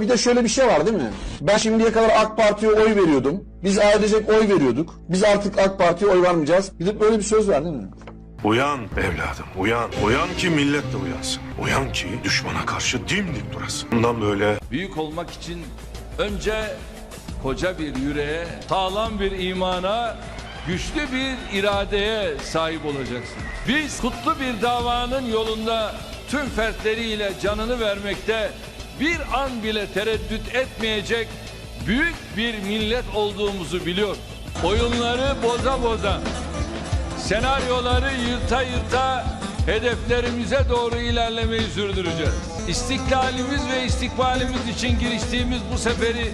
Bir de şöyle bir şey var değil mi? Ben şimdiye kadar AK Parti'ye oy veriyordum. Biz ailecek oy veriyorduk. Biz artık AK Parti'ye oy vermeyeceğiz. Bir de böyle bir söz var değil mi? Uyan evladım uyan. Uyan ki millet de uyansın. Uyan ki düşmana karşı dimdik durasın. Bundan böyle Büyük olmak için önce koca bir yüreğe, sağlam bir imana, güçlü bir iradeye sahip olacaksın. Biz kutlu bir davanın yolunda tüm fertleriyle canını vermekte bir an bile tereddüt etmeyecek büyük bir millet olduğumuzu biliyor. Oyunları boza boza, senaryoları yırta yırta hedeflerimize doğru ilerlemeyi sürdüreceğiz. İstiklalimiz ve istikbalimiz için giriştiğimiz bu seferi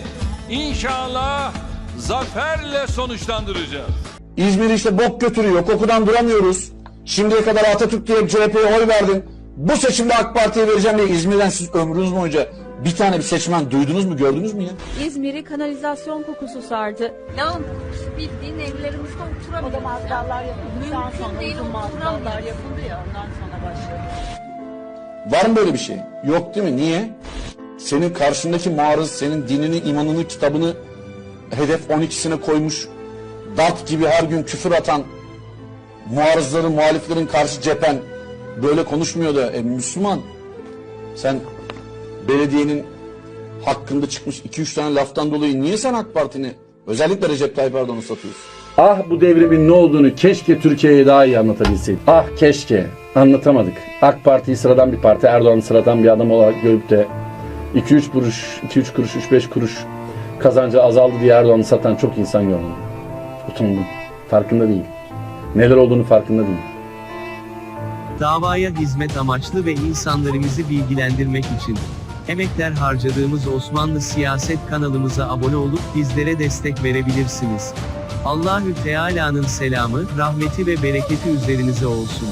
inşallah zaferle sonuçlandıracağız. İzmir işte bok götürüyor. Kokudan duramıyoruz. Şimdiye kadar Atatürk diye CHP'ye oy verdin. Bu seçimde AK Parti'ye vereceğim diye İzmir'den siz ömrünüz boyunca bir tane bir seçmen duydunuz mu gördünüz mü ya? İzmir'i kanalizasyon kokusu sardı. Lan bildiğin evlerimizde oturamıyoruz. O da mazgallar yapıldıktan Mümkün sonra değil, oturamıyoruz. yapıldı ya ondan sonra başladı. Var mı böyle bir şey? Yok değil mi? Niye? Senin karşındaki muarız senin dinini, imanını, kitabını hedef 12'sine koymuş. Dart gibi her gün küfür atan muarızların, muhaliflerin karşı cephen böyle konuşmuyor da e, Müslüman. Sen belediyenin hakkında çıkmış 2-3 tane laftan dolayı niye sen AK Parti'ni özellikle Recep Tayyip Erdoğan'ı satıyorsun? Ah bu devrimin ne olduğunu keşke Türkiye'ye daha iyi anlatabilseydik. Ah keşke anlatamadık. AK Parti'yi sıradan bir parti, Erdoğan'ı sıradan bir adam olarak görüp de 2-3 kuruş, 2-3 kuruş, 3-5 kuruş kazancı azaldı diye Erdoğan'ı satan çok insan gördüm. Utandım. Farkında değil. Neler olduğunu farkında değil. Davaya hizmet amaçlı ve insanlarımızı bilgilendirmek için emekler harcadığımız Osmanlı Siyaset kanalımıza abone olup bizlere destek verebilirsiniz. Allahü Teala'nın selamı, rahmeti ve bereketi üzerinize olsun.